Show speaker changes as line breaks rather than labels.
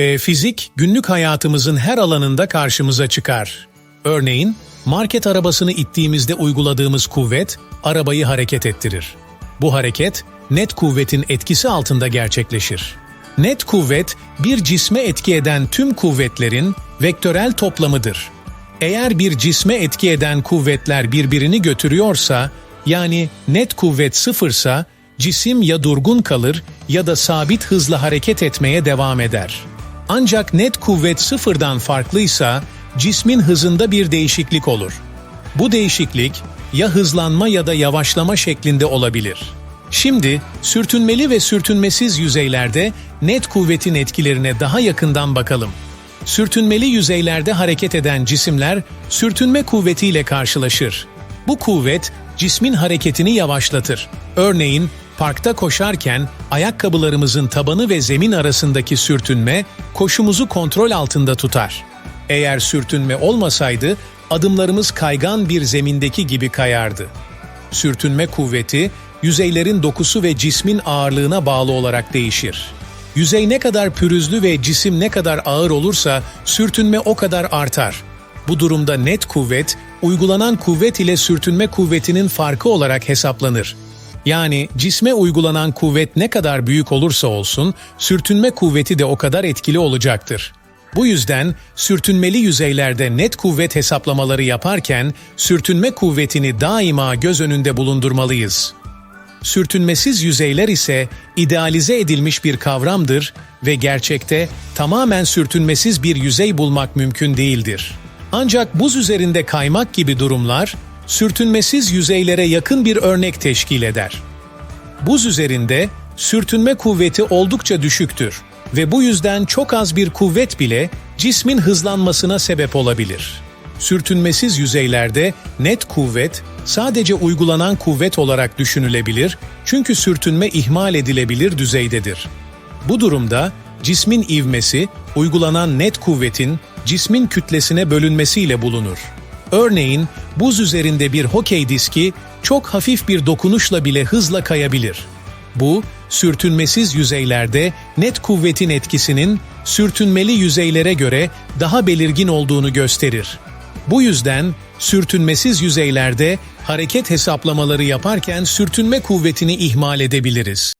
E, fizik, günlük hayatımızın her alanında karşımıza çıkar. Örneğin, market arabasını ittiğimizde uyguladığımız kuvvet, arabayı hareket ettirir. Bu hareket, net kuvvetin etkisi altında gerçekleşir. Net kuvvet, bir cisme etki eden tüm kuvvetlerin vektörel toplamıdır. Eğer bir cisme etki eden kuvvetler birbirini götürüyorsa, yani net kuvvet sıfırsa, cisim ya durgun kalır ya da sabit hızla hareket etmeye devam eder. Ancak net kuvvet sıfırdan farklıysa, cismin hızında bir değişiklik olur. Bu değişiklik ya hızlanma ya da yavaşlama şeklinde olabilir. Şimdi sürtünmeli ve sürtünmesiz yüzeylerde net kuvvetin etkilerine daha yakından bakalım. Sürtünmeli yüzeylerde hareket eden cisimler sürtünme kuvvetiyle karşılaşır. Bu kuvvet cismin hareketini yavaşlatır. Örneğin parkta koşarken ayakkabılarımızın tabanı ve zemin arasındaki sürtünme koşumuzu kontrol altında tutar. Eğer sürtünme olmasaydı adımlarımız kaygan bir zemindeki gibi kayardı. Sürtünme kuvveti yüzeylerin dokusu ve cismin ağırlığına bağlı olarak değişir. Yüzey ne kadar pürüzlü ve cisim ne kadar ağır olursa sürtünme o kadar artar. Bu durumda net kuvvet, uygulanan kuvvet ile sürtünme kuvvetinin farkı olarak hesaplanır. Yani cisme uygulanan kuvvet ne kadar büyük olursa olsun, sürtünme kuvveti de o kadar etkili olacaktır. Bu yüzden sürtünmeli yüzeylerde net kuvvet hesaplamaları yaparken sürtünme kuvvetini daima göz önünde bulundurmalıyız. Sürtünmesiz yüzeyler ise idealize edilmiş bir kavramdır ve gerçekte tamamen sürtünmesiz bir yüzey bulmak mümkün değildir. Ancak buz üzerinde kaymak gibi durumlar sürtünmesiz yüzeylere yakın bir örnek teşkil eder. Buz üzerinde sürtünme kuvveti oldukça düşüktür ve bu yüzden çok az bir kuvvet bile cismin hızlanmasına sebep olabilir. Sürtünmesiz yüzeylerde net kuvvet sadece uygulanan kuvvet olarak düşünülebilir çünkü sürtünme ihmal edilebilir düzeydedir. Bu durumda cismin ivmesi uygulanan net kuvvetin cismin kütlesine bölünmesiyle bulunur. Örneğin buz üzerinde bir hokey diski çok hafif bir dokunuşla bile hızla kayabilir. Bu, sürtünmesiz yüzeylerde net kuvvetin etkisinin sürtünmeli yüzeylere göre daha belirgin olduğunu gösterir. Bu yüzden sürtünmesiz yüzeylerde hareket hesaplamaları yaparken sürtünme kuvvetini ihmal edebiliriz.